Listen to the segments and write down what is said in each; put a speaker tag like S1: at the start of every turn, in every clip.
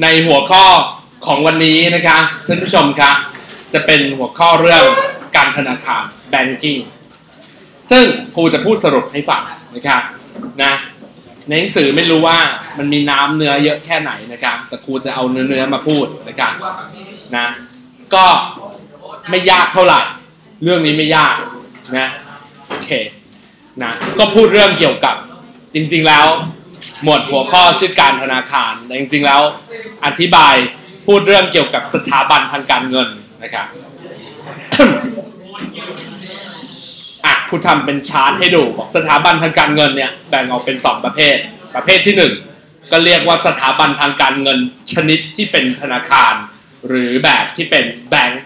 S1: ในหัวข้อของวันนี้นะคะท่านผู้ชมคะจะเป็นหัวข้อเรื่องการธนาคาร banking ซึ่งครูจะพูดสรุปให้ฟังนะคะนะในหนังสือไม่รู้ว่ามันมีน้ำเนื้อเยอะแค่ไหนนะคะแต่ครูจะเอาเนื้อเนื้อมาพูดนะคะนะก็ไม่ยากเท่าไหร่ เรื่องนี้ไม่ยากนะโอเคนะก็พูดเรื่องเกี่ยวกับจริงๆแล้ว หมวดหัวข้อชื่อการธนาคารแต่จริงๆแล้วอธิบายพูดเรื่องเกี่ยวกับสถาบันทางการเงินนะครับอะคุณทำเป็นชาร์ตให้ดูบอกสถาบันทางการเงินเนี่ยแบ่งออกเป็น 2 ประเภท ประเภทที่ 1 ก็เรียกว่าสถาบันทางการเงินชนิดที่เป็นธนาคาร หรือแบบที่เป็นแบงก์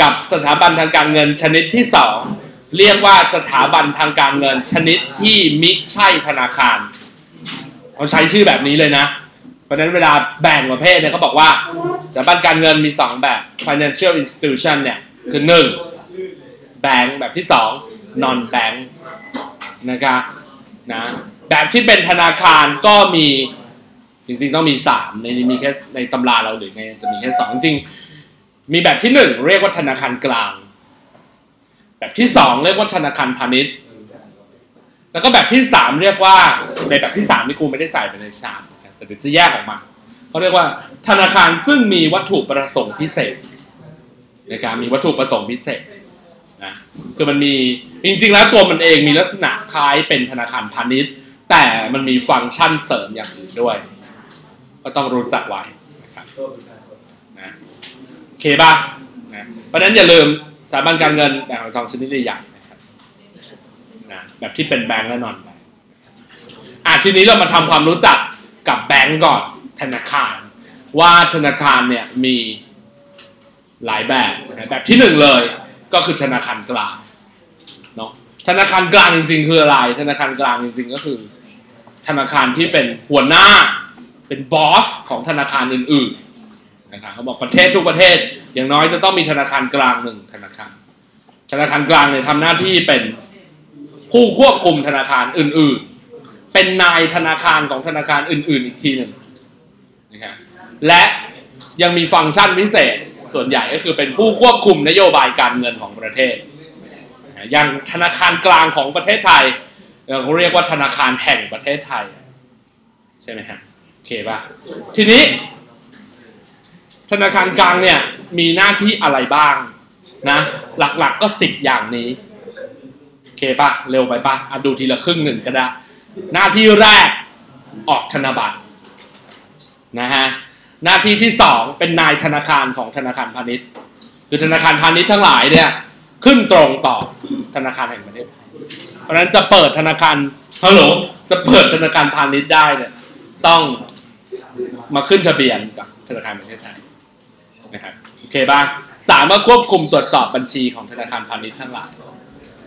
S1: กับสถาบันทางการเงินชนิดที่ 2 เรียกว่าสถาบันทางการเงินชนิดที่มิใช่ธนาคารเขาใช้ชื่อแบบนี้เลยนะ เพราะฉะนั้นเวลาแบ่งประเภทเนี่ยเขาบอกว่าสถาบันการเงินมี 2 แบบ financial institution เนี่ยคือ1แบงก์แบบที่ 2 non bank นะครับนะแบบที่เป็นธนาคารก็มีจริงๆต้องมี 3 ในนี้มีแค่ในตำราเราหรือไงจะมีแค่2จริงๆมีแบบที่ 1 เรียกว่าธนาคารกลาง แบบที่2เรียกว่าธนาคารพาณิชย์ แล้วก็แบบที่3เรียกว่าในแบบที่3นี่ครูไม่ได้ใส่ไปในชาร์ตแต่เดี๋ยวจะแยกออกมาเขาเรียกว่าธนาคารซึ่งมีวัตถุประสงค์พิเศษ ในการมีวัตถุประสงค์พิเศษนะคือมันมีจริงๆแล้วตัวมันเองมีลักษณะคล้ายเป็นธนาคารพาณิชย์ แต่มันมีฟังก์ชันเสริมอย่างอื่นด้วย ก็ต้องรู้จักไว้นะครับนะโอเคป่ะนะเพราะฉะนั้นอย่าลืม สถาบันการเงินแบ่งออกสองชนิดใหญ่นะครับนะแบบที่เป็นแบงก์และนอนแบงก์อะทีนี้เรามาทำความรู้จักกับแบงก์ก่อนธนาคาร ว่าธนาคารเนี่ยมีหลายแบบนะแบบที่หนึ่งเลยก็คือธนาคารกลางเนาะธนาคารกลางจริง ๆ คืออะไร ธนาคารกลางจริง ๆ ก็คือ ธนาคารที่เป็นหัวหน้าเป็นบอสของธนาคารอื่นๆ นะครับเขาบอกประเทศทุกประเทศ อย่างน้อยจะต้องมีธนาคารกลางหนึ่งธนาคาร ธนาคารกลางเนี่ยทำหน้าที่เป็นผู้ควบคุมธนาคารอื่น ๆ เป็นนายธนาคารของธนาคารอื่น ๆ อีกทีหนึ่งนะครับและยังมีฟังก์ชันพิเศษส่วนใหญ่ก็คือเป็นผู้ควบคุมนโยบายการเงินของประเทศ อย่างธนาคารกลางของประเทศไทยเราเรียกว่าธนาคารแห่งประเทศไทย ใช่ไหมฮะโอเคป่ะทีนี้ ธนาคารกลางเนี่ยมีหน้าที่อะไรบ้างนะหลักๆกก็สิบอย่างนี้โอเคปะเร็วไปปะอะดูทีละครึ่งหนึ่งก็ได้ หน้าที่แรกออกธนบัตรนะฮะหน้าที่ที่สองเป็นนายธนาคารของธนาคารพาณิชย์ คือธนาคารพาณิชย์ทั้งหลายเนี่ยขึ้นตรงต่อธนาคารแห่งประเทศไทยเพราะฉะนั้นจะเปิดธนาคารฮัลโหลจะเปิดธนาคารพาณิชย์ได้เนี่ยต้องมาขึ้นทะเบียนกับธนาคารแห่งประเทศไทย นะครับโอเคป่ะสามาควบคุมตรวจสอบบัญชีของธนาคารพาณิชย์ทั้งหลาย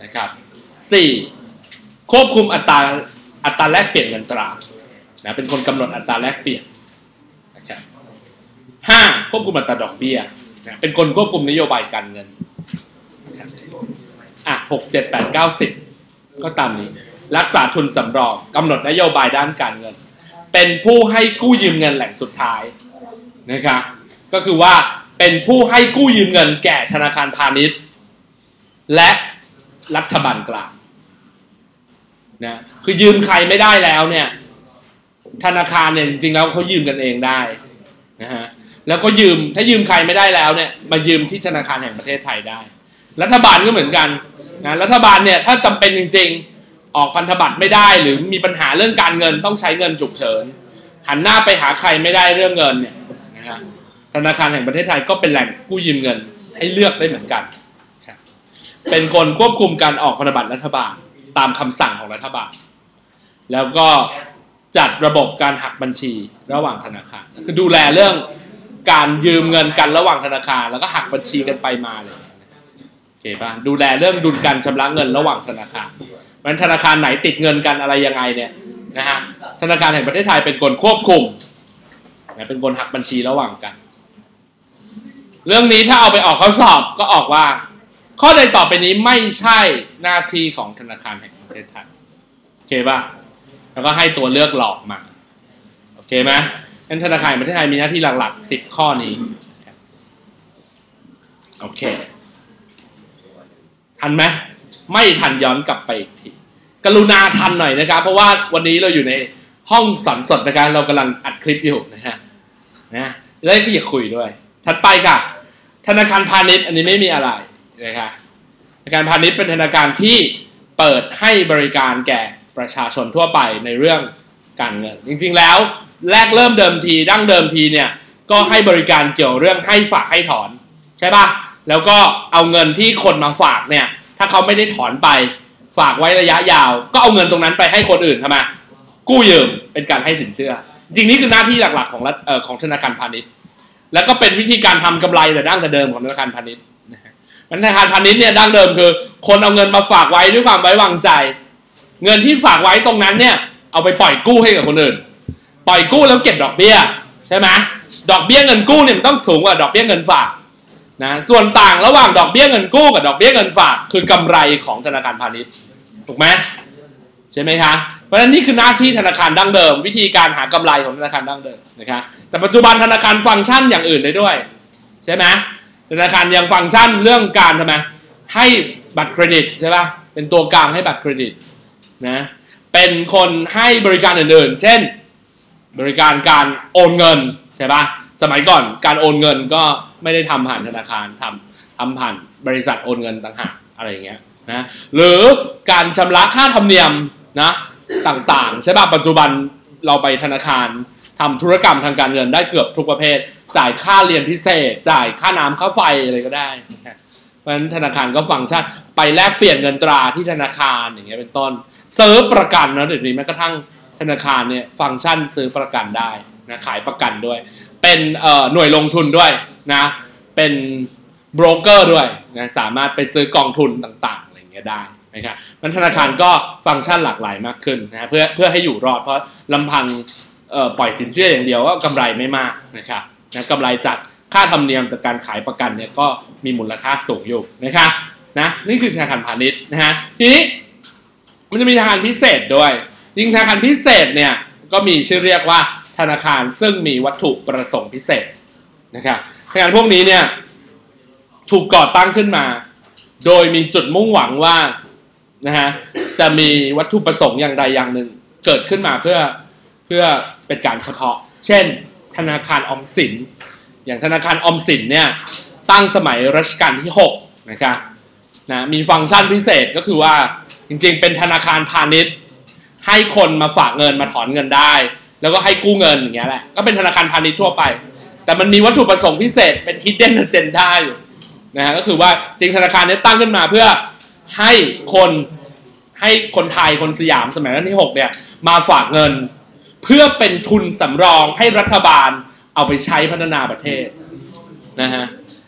S1: นะครับสี่ควบคุมอัตราอัตราแลกเปลี่ยนเงินตรานะเป็นคนกำหนดอัตราแลกเปลี่ยนนะครับห้าควบคุมอัตราดอกเบี้ยนะเป็นคนควบคุมนโยบายการเงินอะหกเจ็ดแปดเก้าสิบก็ตามนี้ รักษาทุนสำรองกำหนดนโยบายด้านการเงิน เป็นผู้ให้กู้ยืมเงินแหล่งสุดท้ายนะครับก็คือว่า เป็นผู้ให้กู้ยืมเงินแก่ธนาคารพาณิชย์ และรัฐบาลกลางนะคือยืมใครไม่ได้แล้วเนี่ย ธนาคารเนี่ยจริงๆแล้วเขายืมกันเองได้นะฮะแล้วก็ยืมถ้ายืมใครไม่ได้แล้วเนี่ยมายืมที่ธนาคารแห่งประเทศไทยได้ รัฐบาลก็เหมือนกันนะรัฐบาลเนี่ยถ้าจำเป็นจริง ๆ ออกพันธบัตรไม่ได้ หรือมีปัญหาเรื่องการเงินต้องใช้เงินฉุกเฉินหันหน้าไปหาใครไม่ได้เรื่องเงินเนี่ยนะฮะ ธนาคารแห่งประเทศไทยก็เป็นแหล่งกู้ยืมเงิน ให้เลือกได้เหมือนกัน เป็นคนควบคุมการออกพันธบัตรรัฐบาลตามคำสั่งของรัฐบาล แล้วก็จัดระบบการหักบัญชีระหว่างธนาคาร คือดูแลเรื่องการยืมเงินกันระหว่างธนาคาร แล้วก็หักบัญชีกันไปมาเลยโอเคป่ะดูแลเรื่องดุลการชำระเงินระหว่างธนาคารมันธนาคารไหนติดเงินกันอะไรยังไงเนี่ยนะฮะธนาคารแห่งประเทศไทยเป็นคนควบคุมเป็นคนหักบัญชีระหว่างกัน เรื่องนี้ถ้าเอาไปออกข้อสอบก็ออกว่า ข้อใดต่อไปนี้ไม่ใช่หน้าที่ของธนาคารแห่งประเทศไทยโอเคป่ะแล้วก็ให้ตัวเลือกหลอกมาโอเคไหมงั้นธนาคารประเทศไทยมีหน้าที่หลักๆ10ข้อนี้โอเคทันไหมไม่ทันย้อนกลับไปอีกทีกรุณาทันหน่อยนะครับ เพราะว่าวันนี้เราอยู่ในห้องสอนสดนะครับเรากำลังอัดคลิปอยู่นะฮะนะแล้วก็อยาคุยด้วย ถัดไปค่ะ ธนาคารพาณิชย์อันนี้ไม่มีอะไรนะครับธนาคารพาณิชย์เป็นธนาคารที่เปิดให้บริการแก่ประชาชนทั่วไปในเรื่องการเงิน จริงๆแล้วแรกเริ่มเดิมทีดั้งเดิมทีเนี่ยก็ให้บริการเกี่ยวเรื่องให้ฝากให้ถอนใช่ปะแล้วก็เอาเงินที่คนมาฝากเนี่ยถ้าเขาไม่ได้ถอนไปฝากไว้ระยะยาว ก็เอาเงินตรงนั้นไปให้คนอื่นทำไมกู้ยืมเป็นการให้สินเชื่อ จริงนี่คือหน้าที่หลักๆของรัฐของธนาคารพาณิชย์ แล้วก็เป็นวิธีการทำกำไรแต่ดั้งแต่เดิมของธนาคารพาณิชย์นะฮะธนาคารพาณิชย์เนี่ยดั้งเดิมคือ คนเอาเงินมาฝากไว้ด้วยความไว้วางใจ เงินที่ฝากไว้ตรงนั้นเนี่ย เอาไปปล่อยกู้ให้กับคนอื่น ปล่อยกู้แล้วเก็บดอกเบี้ยใช่ไหมดอกเบี้ยเงินกู้เนี่ยมันต้องสูงกว่าดอกเบี้ยเงินฝากนะส่วนต่างระหว่างดอกเบี้ยเงินกู้กับดอกเบี้ยเงินฝาก คือกำไรของธนาคารพาณิชย์ถูกไหม ใช่ไหมคะเพราะฉะนั้นนี่คือหน้าที่ธนาคารดั้งเดิม วิธีการหากำไรของธนาคารดั้งเดิมนะครับแต่ปัจจุบันธนาคารฟังก์ชันอย่างอื่นได้ด้วย ใช่ไหมธนาคารยังฟังก์ชันเรื่องการทำไมให้บัตรเครดิตใช่ปะเป็นตัวกลางให้บัตรเครดิตนะเป็นคนให้บริการอื่นๆ เช่น บริการการโอนเงินใช่ปะสมัยก่อนการโอนเงินก็ไม่ได้ทำผ่านธนาคารทำทำผ่านบริษัทโอนเงินต่างหากอะไรอย่างเงี้ยนะหรือการชำระค่าธรรมเนียม นะต่างๆ ใช่ป่ะปัจจุบันเราไปธนาคารทำธุรกรรมทางการเงินได้เกือบทุกประเภท จ่ายค่าเรียนพิเศษ จ่ายค่าน้ำค่าไฟอะไรก็ได้เพราะฉะนั้นธนาคารก็ฟังก์ชันไปแลกเปลี่ยนเงินตราที่ธนาคารอย่างเงี้ยเป็นต้นซื้อประกันนะเดี๋ยวนี้แม้กระทั่งธนาคารเนี่ยฟังก์ชันซื้อประกันได้นะขายประกันด้วย เป็นหน่วยลงทุนด้วยนะเป็นโบรกเกอร์ด้วยนะสามารถไปซื้อกองทุนต่างๆอะไรเงี้ยได้ นะครับมันธนาคารก็ฟังก์ชันหลากหลายมากขึ้นนะเพื่อเพื่อให้อยู่รอดเพราะลำพังปล่อยสินเชื่ออย่างเดียวก็กำไรไม่มากนะครับนะกำไรจากค่าธรรมเนียมจากการขายประกันเนี่ยก็มีมูลค่าสูงอยู่นะครับนะนี่คือธนาคารพาณิชย์นะฮะทีนี้มันจะมีธนาคารพิเศษด้วยยิ่งธนาคารพิเศษเนี่ยก็มีชื่อเรียกว่าธนาคารซึ่งมีวัตถุประสงค์พิเศษนะครับธนาคารพวกนี้เนี่ยถูกก่อตั้งขึ้นมา โดยมีจุดมุ่งหวังว่า นะฮะจะมีวัตถุประสงค์อย่างใดอย่างหนึ่ง เกิดขึ้นมาเพื่อเพื่อเป็นการเฉพาะ เช่น ธนาคารออมสิน อย่างธนาคารออมสินเนี่ยตั้งสมัยรัชกาลที่6นะครับนะมีฟังก์ชันพิเศษก็คือว่าจริงๆ เป็นธนาคารพาณิชย์ ให้คนมาฝากเงินมาถอนเงินได้ แล้วก็ให้กู้เงินอย่างเงี้ยแหละก็เป็นธนาคารพาณิชย์ทั่วไป แต่มันมีวัตถุประสงค์พิเศษเป็น hidden agenda อยู่นะฮะก็คือว่าจริงธนาคารนี้ตั้งขึ้นมาเพื่อ ให้คนให้คนไทยคนสยามสมัยรัชกาลที่ 6 เนี่ยมาฝากเงิน เพื่อเป็นทุนสำรองให้รัฐบาลเอาไปใช้พัฒนาประเทศนะฮะ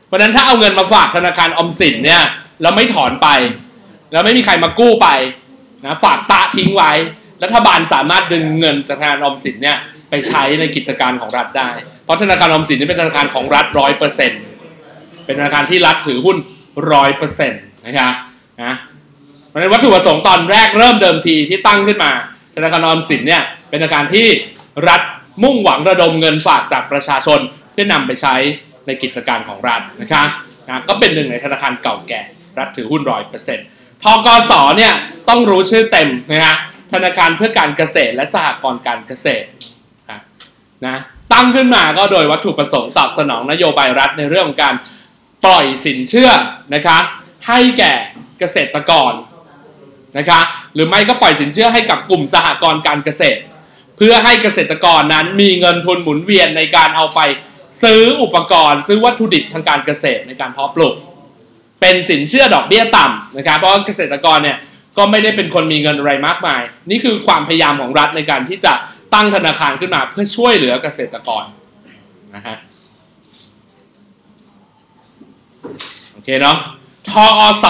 S1: เพราะฉะนั้นถ้าเอาเงินมาฝากธนาคารอมสินเนี่ยแล้วไม่ถอนไป แล้วไม่มีใครมากู้ไปนะฝากตะทิ้งไว้ รัฐบาลสามารถดึงเงินจากธนาคารอมสินเนี่ยไปใช้ในกิจการของรัฐได้ เพราะธนาคารออมสินนี่เป็นธนาคารของรัฐร้อยเปอร์เซ็นต์เป็นธนาคารที่รัฐถือหุ้นร้อยเปอร์เซ็นต์นะครับ นะเพราะฉะนั้นวัตถุประสงค์ตอนแรกเริ่มเดิมทีที่ตั้งขึ้นมาธนาคารออมสินเนี่ยเป็นธนาคารที่รัฐมุ่งหวังระดมเงินฝากจากประชาชนเพื่อนำไปใช้ในกิจการของรัฐนะคะนะก็เป็นหนึ่งในธนาคารเก่าแก่ รัฐถือหุ้นร้อยเปอร์เซ็นต์ทกสเนี่ยต้องรู้ชื่อเต็มนะฮะธนาคารเพื่อการเกษตรและสหกรณ์การเกษตรนะตั้งขึ้นมาก็โดยวัตถุประสงค์ตอบสนองนโยบายรัฐในเรื่องของการปล่อยสินเชื่อนะคะให้แก่ เกษตรกรนะคะหรือไม่ก็ปล่อยสินเชื่อให้กับกลุ่มสหกรณ์การเกษตร เพื่อให้เกษตรกรนั้นมีเงินทุนหมุนเวียนในการเอาไปซื้ออุปกรณ์ ซื้อวัตถุดิบทางการเกษตรในการเพาะปลูก เป็นสินเชื่อดอกเบี้ยต่ำนะครับเพราะเกษตรกรเนี่ยก็ไม่ได้เป็นคนมีเงินอะไรมากมาย นี่คือความพยายามของรัฐในการที่จะตั้งธนาคารขึ้นมาเพื่อช่วยเหลือเกษตรกรนะฮะโอเคเนาะ ทออส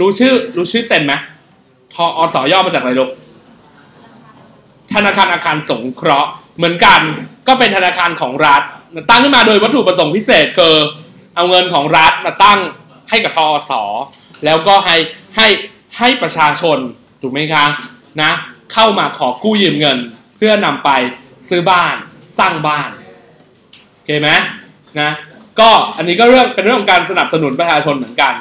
S1: รู้ชื่อ รู้ชื่อเต็มไหมทออสย่อมาจากอะไรลูกธนาคารอาคารสงเคราะห์เหมือนกันก็เป็นธนาคารของรัฐตั้งขึ้นมาโดยวัตถุประสงค์พิเศษคือเอาเงินของรัฐมาตั้งให้กับทอสแล้วก็ให้ให้ให้ประชาชนถูกไหมคะนะเข้ามาขอกู้ยืมเงิน เพื่อนำไปซื้อบ้านสร้างบ้านโอเคไหมนะก็อันนี้ก็เรื่องเป็นเรื่องของการสนับสนุนประชาชนเหมือนกัน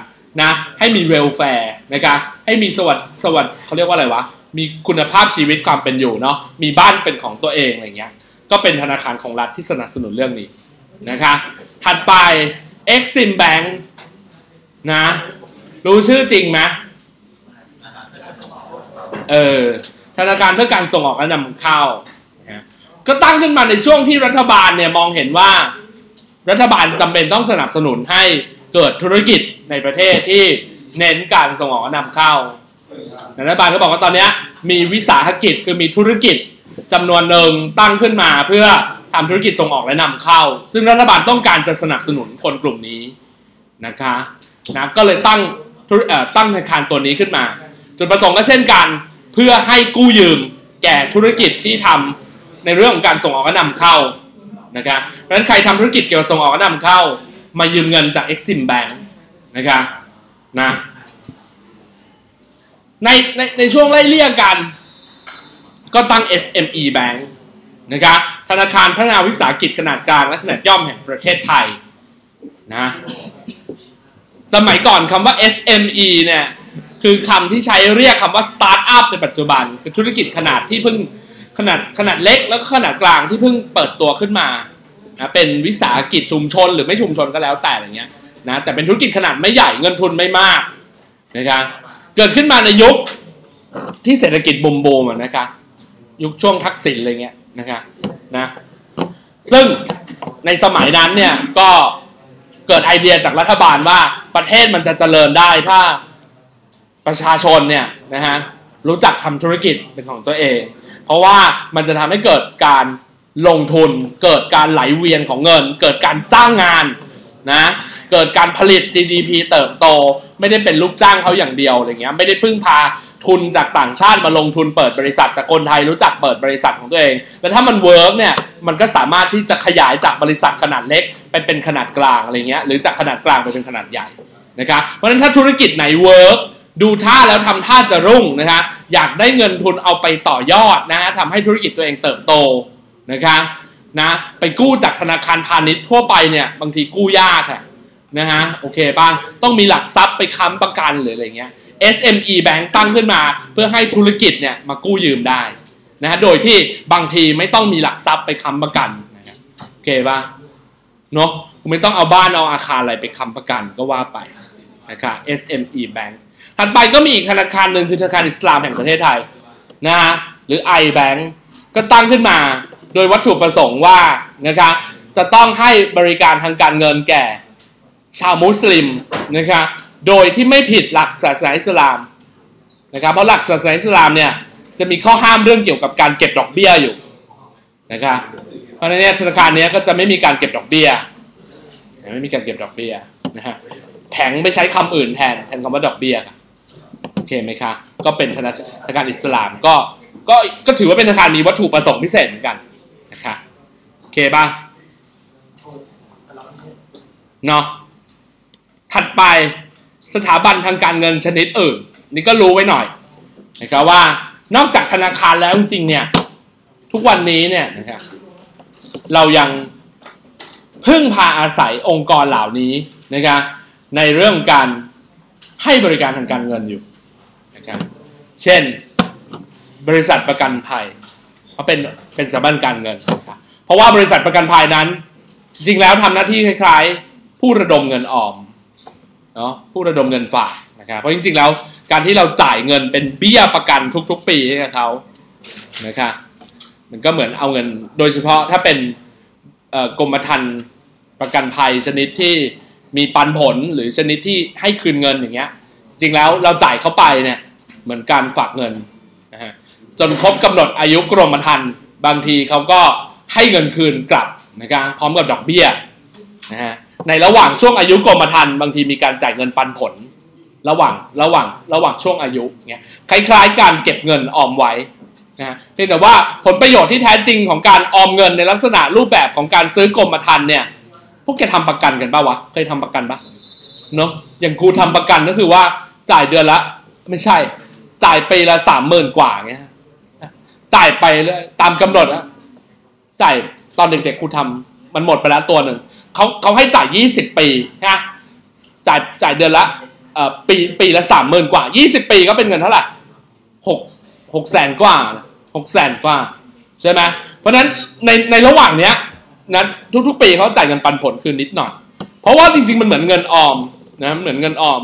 S1: นะให้มีเวลแฟร์นะครับให้มีสวัสดสวัสดเขาเรียกว่าอะไรวะ มีคุณภาพชีวิตความเป็นอยู่เนาะมีบ้านเป็นของตัวเองอะไรเงี้ยก็เป็นธนาคารของรัฐที่สนับสนุนเรื่องนี้นะคะถัดไป Exim Bank นะรู้ชื่อจริงไหมเออธนาคารเพื่อการส่งออกและนำเข้านะก็ตั้งขึ้นมาในช่วงที่รัฐบาลเนี่ยมองเห็นว่า รัฐบาลจำเป็นต้องสนับสนุนให้ เกิดธุรกิจในประเทศที่เน้นการส่งออกและนำเข้ารัฐบาลก็บอกว่าตอนนี้มีวิสาหกิจคือมีธุรกิจจำนวนหนึ่งตั้งขึ้นมาเพื่อทำธุรกิจส่งออกและนำเข้า ซึ่งรัฐบาลต้องการจะสนับสนุนคนกลุ่มนี้นะคะนะก็เลยตั้งตั้งธนาคารตัวนี้ขึ้นมา จุดประสงค์ก็เช่นกันเพื่อให้กู้ยืมแก่ธุรกิจที่ทำในเรื่องของการส่งออกและนำเข้านะครับเพราะฉะนั้นใครทำธุรกิจเกี่ยวกับส่งออกและนำเข้า มายืมเงินจาก Exim Bank นะครับนะในในในช่วงไล่เลี่ยกัน ก็ตั้ง SME Bank นะครับธนาคารพัฒนาวิสาหกิจขนาดกลางและขนาดย่อมแห่งประเทศไทยนะสมัยก่อนคำว่า SME เนี่ยคือคำที่ใช้เรียกคำว่า Startup ในปัจจุบัน คือธุรกิจขนาดที่เพิ่งขนาดขนาดเล็กแล้วก็ขนาดกลางที่เพิ่งเปิดตัวขึ้นมา นะเป็นวิสาหกิจชุมชนหรือไม่ชุมชนก็แล้วแต่อะไรเงี้ยนะแต่เป็นธุรกิจขนาดไม่ใหญ่เงินทุนไม่มากนะครับเกิดขึ้นมาในยุคที่เศรษฐกิจบูมบูมนะครับยุคช่วงทักษิณอะไรเงี้ยนะครับนะซึ่งในสมัยนั้นเนี่ยก็เกิดไอเดียจากรัฐบาลว่าประเทศมันจะเจริญได้ถ้าประชาชนเนี่ยนะฮะรู้จักทำธุรกิจเป็นของตัวเอง เพราะว่ามันจะทำให้เกิดการ ลงทุนเกิดการไหลเวียนของเงิน เกิดการจ้างงานนะเกิดการผลิต GDP เติบโต ไม่ได้เป็นลูกจ้างเขาอย่างเดียวอะไรเงี้ยไม่ได้พึ่งพาทุนจากต่างชาติมาลงทุนเปิดบริษัทแต่คนไทยรู้จักเปิดบริษัทของตัวเอง แล้วถ้ามันเวิร์กเนี่ยมันก็สามารถที่จะขยายจากบริษัทขนาดเล็ก ไปเป็นขนาดกลางอะไรเงี้ยหรือจากขนาดกลางไปเป็นขนาดใหญ่นะครับเพราะฉะนั้นถ้าธุรกิจไหนเวิร์กดูท่าแล้วทำท่าจะรุ่งนะฮะอยากได้เงินทุนเอาไปต่อยอดนะฮะทำให้ธุรกิจตัวเองเติบโต นะคะนะไปกู้จากธนาคารพาณิชย์ทั่วไปเนี่ยบางทีกู้ยากค่ะนะฮะโอเคป่ะต้องมีหลักทรัพย์ไปค้ำประกันหรืออะไรเงี้ย SME Bank ตั้งขึ้นมาเพื่อให้ธุรกิจเนี่ยมากู้ยืมได้นะฮะโดยที่บางทีไม่ต้องมีหลักทรัพย์ไปค้ำประกันนะฮะโอเคป่ะเนาะไม่ต้องเอาบ้านเอาอาคารอะไรไปค้ำประกันก็ว่าไปนะครับ SME Bank ถัดไปก็มีอีกธนาคารหนึ่งคือธนาคารอิสลามแห่งประเทศไทยนะฮะหรือ iBank ก็ตั้งขึ้นมา ดยวัตถุประสงค์ว่านะครับจะต้องให้บริการทางการเงินแก่ ชาวมุสลิมนะครับโดยที่ไม่ผิดหลักศาสนาอิสลามนะครับเพราะหลักศาสนาอิสลามเนี่ยจะมีข้อห้ามเรื่องเกี่ยวกับการเก็บดอกเบี้ยอยู่นะครับเพราะนั้นธนาคารนี้ก็จะไม่มีการเก็บดอกเบี้ยไม่มีการเก็บดอกเบี้ยนะฮะแผงไม่ใช้คำอื่นแทนแทนคำว่าดอกเบี้ยโอเคไหมคะก็เป็นธนาคารอิสลามก็ก็ก็ถือว่าเป็นธนาคารมีวัตถุประสงค์พิเศษเหมือนกัน นะคะโอเคป่ะเนาะถัดไปสถาบันทางการเงินชนิดอื่น นี่ก็รู้ไว้หน่อยนะครับว่านอกจากธนาคารแล้วจริงๆเนี่ย ทุกวันนี้เนี่ยนะครับเรายังพึ่งพาอาศัยองค์กรเหล่านี้นะครับในเรื่องการให้บริการทางการเงินอยู่นะครับเช่น บริษัทประกันภัย เขาเป็นเป็นสถาบันการเงินครับเพราะว่าบริษัทประกันภัยนั้น จริงแล้วทำหน้าที่คล้าย ๆ ผู้ระดมเงินออมเนาะผู้ระดมเงินฝากนะครับเพราะจริงๆแล้วการที่เราจ่ายเงินเป็นเบี้ยประกันทุก ๆ ปีให้เขานะครับมันก็เหมือนเอาเงินโดยเฉพาะถ้าเป็นกรมธรรม์ประกันภัยชนิดที่มีปันผลหรือชนิดที่ให้คืนเงินอย่างเงี้ย จริงแล้วเราจ่ายเข้าไปเนี่ยเหมือนการฝากเงิน จนครบกำหนดอายุกรมธรรม์บางทีเขาก็ให้เงินคืนกลับนะครับพร้อมกับดอกเบี้ยนะฮะในระหว่างช่วงอายุกรมธรรม์บางทีมีการจ่ายเงินปันผล ระหว่างระหว่างระหว่างช่วงอายุเงี้ยคล้าย ๆ การเก็บเงินออมไว้นะเพียงแต่ว่าผลประโยชน์ที่แท้จริงของการออมเงินในลักษณะรูปแบบของการซื้อกรมธรรม์เนี่ยพวกแกทำประกันกันป่าวะเคยทำประกันปะเนาะอย่างกูทำประกันก็คือว่าจ่ายเดือนละ ไม่ใช่ จ่ายปีละสามหมื่นกว่าเงี้ย จ่ายไปเลยตามกำหนดอะจ่ายตอนเด็กๆครูทำมันหมดไปแล้วตัวหนึ่งเขาเขาให้จ่ายยี่สิบปีนะจ่ายจ่ายเดือนละเอ่อปีปีละสามหมื่นกว่ายี่สิบปีก็เป็นเงินเท่าไหร่หกหกแสนกว่าหกแสนกว่าใช่ไหมเพราะฉะนั้นในในระหว่างเนี้ยนะทุกๆ ปีเขาจ่ายเงินปันผลคืนนิดหน่อย เพราะว่าจริงๆมันเหมือนเงินออมนะเหมือนเงินออม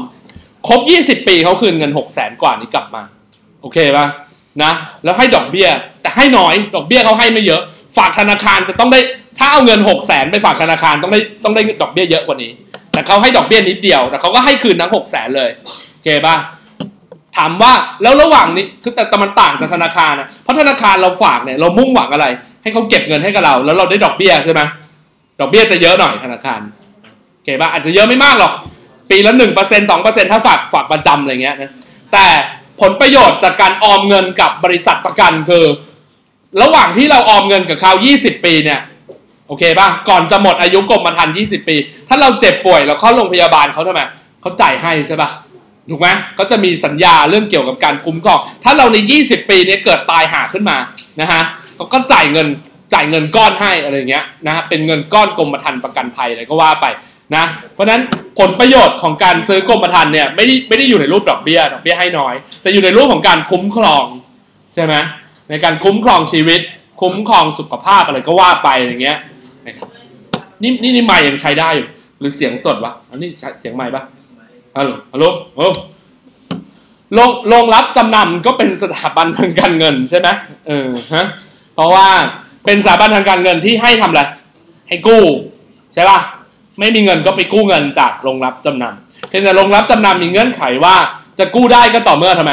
S1: ครบยี่สิบปีเขาคืนเงินหกแสนกว่านี้กลับมา โอเคป่ะ นะแล้วให้ดอกเบี้ย แต่ให้น้อยดอกเบี้ยเขาให้ไม่เยอะ ฝากธนาคารจะต้องได้ถ้าเอาเงินหกแสนไปฝากธนาคารต้องได้ต้องได้ดอกเบี้ยเยอะกว่านี้ แต่เขาให้ดอกเบี้ยนิดเดียว แต่เขาก็ให้คืนทั้งหกแสนเลยโอเคป่ะถามว่าแล้วระหว่างนี้คือแต่แต่มันต่างจากธนาคารนะเพราะธนาคารเราฝากเนี่ยเรามุ่งหวังอะไร ให้เขาเก็บเงินให้กับเรา แล้วเราได้ดอกเบี้ยใช่ไหมดอกเบี้ยจะเยอะหน่อยธนาคารโอเคป่ะอาจจะเยอะไม่มากหรอกปีละหนึ่งเปอร์เซ็นต์สองเปอร์เซ็นต์ถ้าฝากฝากประจำอะไรเงี้ยนะแต่ ผลประโยชน์จากการออมเงินกับบริษัทประกันคือ ระหว่างที่เราออมเงินกับเขา20 ปีเนี่ยโอเคป่ะก่อนจะหมดอายุกรมธรรม์20 ปี ถ้าเราเจ็บป่วยเราเข้าโรงพยาบาลเขาทำไมเขาจ่ายให้ใช่ป่ะถูกไหมเขาจะมีสัญญาเรื่องเกี่ยวกับการคุ้มครอง ถ้าเราใน 20 ปีนี้เกิดตายหาขึ้นมานะฮะเขาก็จ่ายเงินจ่ายเงินก้อนให้อะไรเงี้ยนะฮะเป็นเงินก้อนกรมธรรม์ประกันภัยอะไรก็ว่าไป นะเพราะนั้นผลประโยชน์ของการซื้อกรมธรรม์เนี่ยไม่ได้ไม่ได้อยู่ในรูปดอกเบี้ยดอกเบี้ยให้น้อย แต่อยู่ในรูปของการคุ้มครองใช่ไหมในการคุ้มครองชีวิต คุ้มครองสุขภาพอะไรก็ว่าไปอย่างเงี้ยนะครับนี่นี่นี่ไม่ยังใช้ได้อยู่หรือเสียงสดวะอันนี้เสียงไม่ปะฮัลโหลฮัลโหลโอ้โรงรงรับจำนำก็เป็นสถาบันทางการเงินใช่ไหมเออฮะเพราะว่าเป็นสถาบันทางการเงินที่ให้ทำอะไรให้กู้ใช่ป่ะ ไม่มีเงินก็ไปกู้เงินจากโรงรับจำนำเพียงแต่โรงรับจำนำมีเงื่อนไขว่าจะกู้ได้ก็ต่อเมื่อทำไม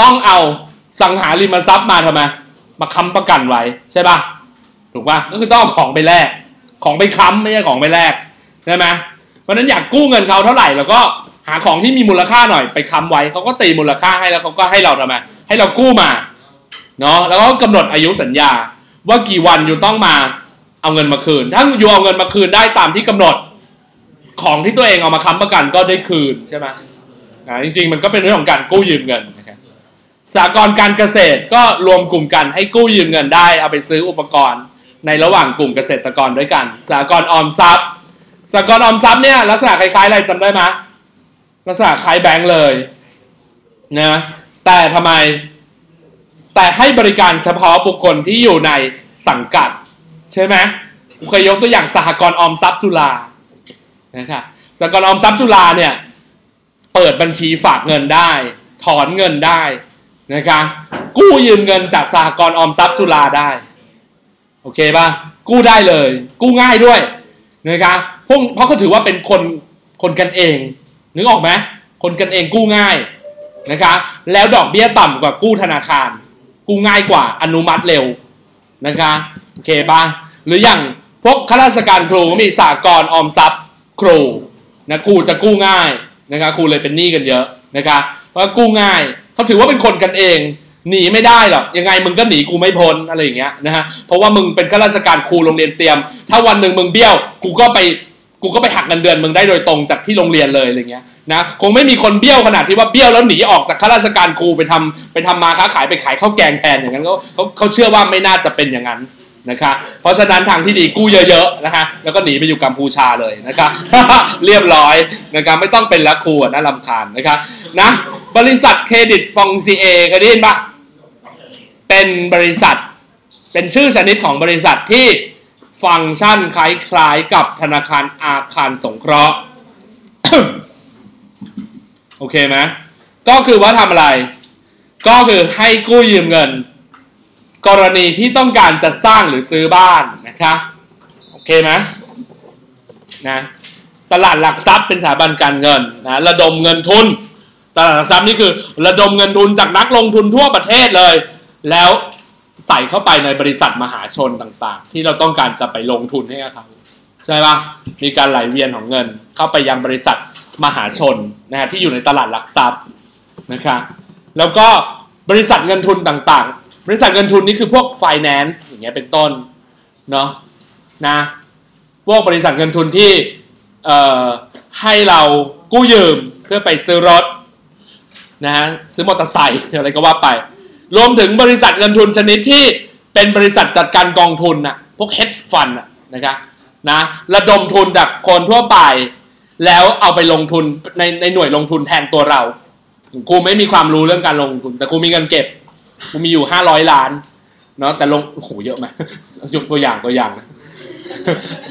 S1: ต้องเอาสังหาริมทรัพย์มาทำไม มาค้ำประกันไว้ใช่ป่ะถูกป่ะก็คือต้องเอาของไปแลก ของไปค้ำไม่ใช่ของไปแลกใช่ไหมเพราะฉะนั้นอยากกู้เงินเขาเท่าไหร่แล้วก็หาของที่มีมูลค่าหน่อยไปค้ำไว้เขาก็ตีมูลค่าให้แล้วเขาก็ให้เราทำไมให้เรากู้มาเนาะแล้วก็กำหนดอายุสัญญาว่ากี่วันอยู่ต้องมา เอาเงินมาคืน ถ้าอยู่เอาเงินมาคืนได้ตามที่กำหนดของที่ตัวเองเอามาค้ำประกันก็ได้คืนใช่ไหมอ่าจริงๆ มันก็เป็นเรื่องของการกู้ยืมเงินนะครับสากลการเกษตรก็รวมกลุ่มกันให้กู้ยืมเงินได้ เอาไปซื้ออุปกรณ์ในระหว่างกลุ่มเกษตรกรด้วยกัน สากลออมทรัพย์สากลออมทรัพย์เนี่ยลักษณะคล้ายๆอะไรจำได้ไหมลักษณะคล้ายแบงก์เลยนะแต่ทำไม แต่ให้บริการเฉพาะบุคคลที่อยู่ในสังกัด ใช่ไหมผมเคยยกตัวอย่างสหกรณ์ออมทรัพย์จุฬานะครับสหกรณ์ออมทรัพย์จุฬาเนี่ย เปิดบัญชีฝากเงินได้ ถอนเงินได้นะครับกู้ยืมเงินจากสหกรณ์ออมทรัพย์จุฬาได้ โอเคป่ะกู้ได้เลย กู้ง่ายด้วยนะครับพวกเพราะเขาถือว่าเป็นคนคนกันเอง นึกออกไหมคนกันเองกู้ง่ายนะครับแล้วดอกเบี้ยต่ำกว่ากู้ธนาคาร กู้ง่ายกว่าอนุมัติเร็วนะครับโอเคป่ะหรืออย่างพวกข้าราชการครูมีสากลออมทรัพย์ครูนะครูจะกู้ง่ายนะครับครูเลยเป็นหนี้กันเยอะนะครับเพราะกู้ง่ายเขาถือว่าเป็นคนกันเองหนีไม่ได้หรอกยังไงมึงก็หนีกูไม่พ้นอะไรอย่างเงี้ยนะฮะเพราะว่ามึงเป็นข้าราชการครูโรงเรียนเตรียม ถ้าวันหนึ่งมึงเบี้ยว กูก็ไปกูก็ไปหักเงินเดือนมึงได้โดยตรงจากที่โรงเรียนเลยอะไรเงี้ยนะคงไม่มีคนเบี้ยวขนาดที่ว่าเบี้ยวแล้วหนีออกจากข้าราชการครูไปทำไปทำมาค้าขายไปขายข้าวแกงแทนอย่างนั้นเขาเขาเขาเชื่อว่าไม่น่าจะเป็นอย่างนั้น นะครับเพราะฉะนั้นทางที่ดีกู้เยอะๆนะฮะแล้วก็หนีไปอยู่กัมพูชาเลยนะครับเรียบร้อยนะครับไม่ต้องเป็นละครูน่าลำคาญนะครับนะบริษัทเครดิตฟองซีเอเคยได้ยินปะเป็นบริษัทเป็นชื่อชนิดของบริษัทที่ฟังก์ชันคล้ายๆกับธนาคารอาคารสงเคราะห์โอเคไหมก็คือว่าทำอะไร ก็คือให้กู้ยืมเงิน กรณีที่ต้องการจะสร้างหรือซื้อบ้านนะคะโอเคไหมนะตลาดหลักทรัพย์เป็นสถาบันการเงินนะระดมเงินทุน ตลาดหลักทรัพย์นี่คือ ระดมเงินทุนจากนักลงทุนทั่วประเทศเลย แล้วใส่เข้าไปในบริษัทมหาชนต่างๆ ที่เราต้องการจะไปลงทุนให้เขาใช่ปะมีการไหลเวียนของเงิน เข้าไปยังบริษัทมหาชนนะฮะที่อยู่ในตลาดหลักทรัพย์นะคะแล้วก็บริษัทเงินทุนต่างๆ บริษัทเงินทุนนี่คือพวก finance อย่างเงี้ยเป็นต้นเนาะนะพวกบริษัทเงินทุนที่เอ่อให้เรากู้ยืมเพื่อไปซื้อรถนะฮะซื้อมอเตอร์ไซค์อะไรก็ว่าไป รวมถึงบริษัทเงินทุนชนิดที่เป็นบริษัทจัดการกองทุนน่ะพวก hedge fund น่ะนะครับนะระดมทุนจากคนทั่วไป แล้วเอาไปลงทุนในในหน่วยลงทุนแทนตัวเรากูไม่มีความรู้เรื่องการลงทุน แต่กูมีเงินเก็บ กูมีอยู่ห้าร้อยล้านเนาะแต่ลงโอ้โหเยอะไหมยกตัวอย่างตัวอย่างนะ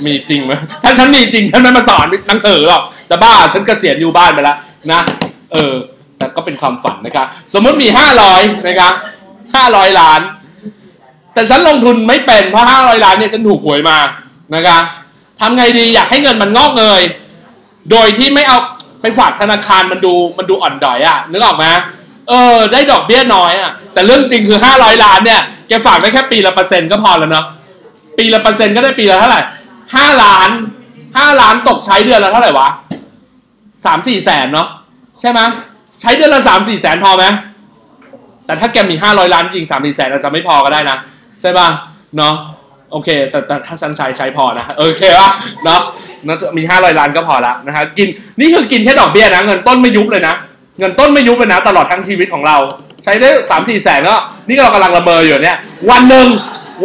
S1: มีจริงไหมถ้าฉันมีจริงฉันไม่มาสอนหนังสือหรอกจะบ้าฉันเกษียณอยู่บ้านไปแล้วนะเออ แต่ก็เป็นความฝันนะครับสมมติมีห้าร้อยนะครับห้าร้อยล้าน แต่ฉันลงทุนไม่เป็นเพราะห้าร้อยล้านเนี่ยฉันถูกหวยมานะครับทำไงดีอยากให้เงินมันงอกเงยโดยที่ไม่เอาไปฝากธนาคารมันดูมันดูอ่อนดอยอะนึกออกไหม เออ ได้ดอกเบี้ยน้อยอะแต่เรื่องจริงคือห้าร้อยล้านเนี่ย แกฝากได้แค่ปีละเปอร์เซ็นต์ก็พอแล้วเนาะ ปีละเปอร์เซ็นต์ก็ได้ปีละเท่าไหร่ห้าล้านห้าล้านตกใช้เดือนละเท่าไหร่วะสามสี่แสนเนาะใช่ไหมใช้เดือนละสามสี่แสนพอไหมแต่ถ้าแกมีห้าร้อยล้านจริงสามสี่แสนอาจจะไม่พอก็ได้นะ ใช่ป่ะเนาะโอเค แต่แต่ถ้าฉันใช้ใช้พอนะโอเคป่ะเนาะนะมีห้าร้อยล้านก็พอละนะฮะกินนี่คือกินแค่ดอกเบี้ยนะเงินต้นไม่ยุบเลยนะ เงินต้นไม่ยุบเลยนะตลอดทั้งชีวิตของเรา ใช้ได้สามสี่แสนก็นี่เรากำลังละเมออยู่เนี่ย วันหนึ่ง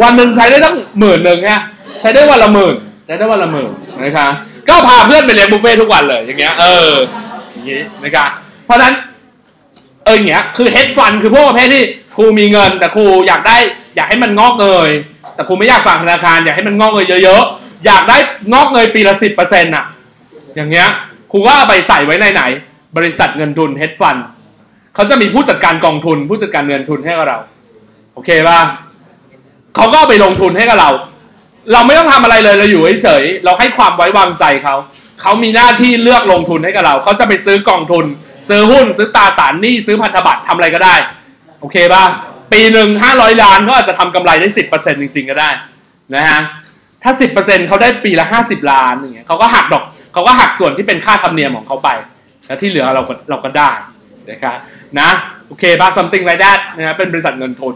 S1: วันหนึ่งใช้ได้ตั้งหมื่นหนึ่งฮะใช้ได้วันละหมื่นใช้ได้วันละหมื่นนะครับก็พาเพื่อนไปเลี้ยงบุฟเฟ่ทุกวันเลยอย่างเงี้ยเอออย่างงี้นะครับเพราะฉะนั้นเอออย่างเงี้ยคือเฮดฟันคือพวกประเภทที่ครูมีเงิน แต่ครูอยากได้อยากให้มันงอกเงยแต่ครูไม่อยากฝากธนาคารอยากให้มันงอกเงยเยอะๆอยากได้งอกเงยปีละสิบเปอร์เซ็นต์อะอย่างเงี้ยครูก็เอาไปใส่ไว้ในไหน บริษัทเงินทุนเฮดฟันเขาจะมีผู้จัดการกองทุน ผู้จัดการเงินทุนให้กับเรา โอเคป่ะเขาก็ไปลงทุนให้กับเรา เราไม่ต้องทำอะไรเลยเราอยู่เฉยๆเราให้ความไว้วางใจเขาเขามีหน้าที่เลือกลงทุนให้กับเราเขาจะไปซื้อกองทุน ซื้อหุ้น ซื้อตราสารหนี้ซื้อพันธบัตรทำอะไรก็ได้ โอเคป่ะปีหนึ่งห้าร้อยล้านเขาอาจจะทำกำไรได้สิบเปอร์เซ็นต์จริง ๆ ก็ได้นะฮะถ้าสิบเปอร์เซ็นต์เขาได้ปีละห้าสิบล้านอย่างเงี้ยเขาก็หักดอกเขาก็หักส่วนที่เป็นค่าธรรมเนียมของเขาไป แล้วที่เหลือเราก็เราก็ได้นะครับนะโอเคป่ะ something like that นะเป็นบริษัทเงินทุน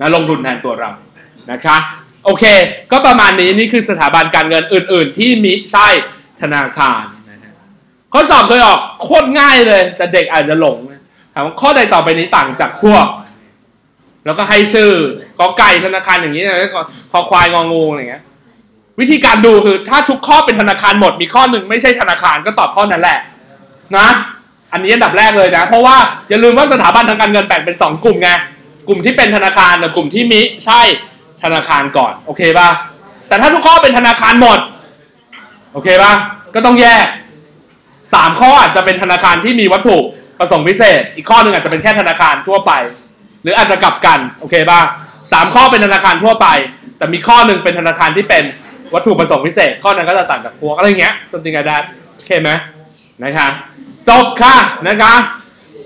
S1: นะลงทุนแทนตัวเรานะคะโอเค ก็ประมาณนี้นี่คือสถาบันการเงินอื่น ๆ ที่มิใช่ธนาคารนะฮะข้อสอบเคยออกโคตรง่ายเลยแต่เด็กอาจจะหลงถามว่าข้อใดต่อไปนี้ต่างจากพวก แล้วก็ให้ชื่อกอไก่ธนาคารอย่างนี้นะคอคอควายงองูอะไรเงี้ยวิธีการดูคือถ้าทุกข้อเป็นธนาคารหมดมีข้อหนึ่งไม่ใช่ธนาคารก็ตอบข้อนั้นแหละ นะ อันนี้อันดับแรกเลยนะ เพราะว่าอย่าลืมว่าสถาบันทางการเงินแบ่งเป็นสองกลุ่มไงกลุ่มที่เป็นธนาคารกับกลุ่มที่มิใช่ธนาคารก่อนโอเคป่ะแต่ถ้าทุกข้อเป็นธนาคารหมดโอเคป่ะก็ต้องแยกสามข้ออาจจะเป็นธนาคารที่มีวัตถุประสงค์พิเศษ อีกข้อหนึ่งอาจจะเป็นแค่ธนาคารทั่วไป หรืออาจจะกลับกันโอเคป่ะสามข้อเป็นธนาคารทั่วไป แต่มีข้อหนึ่งเป็นธนาคารที่เป็นวัตถุประสงค์พิเศษ ข้อนั้นก็จะต่างจากพวกอะไรเงี้ย something like that โอเคไหมนะคะ จบค่ะนะคะ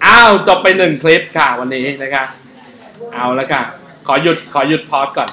S1: อ้าวจบไปหนึ่งคลิปค่ะวันนี้นะคะ เอาละค่ะ ขอหยุดขอหยุดพอสก่อน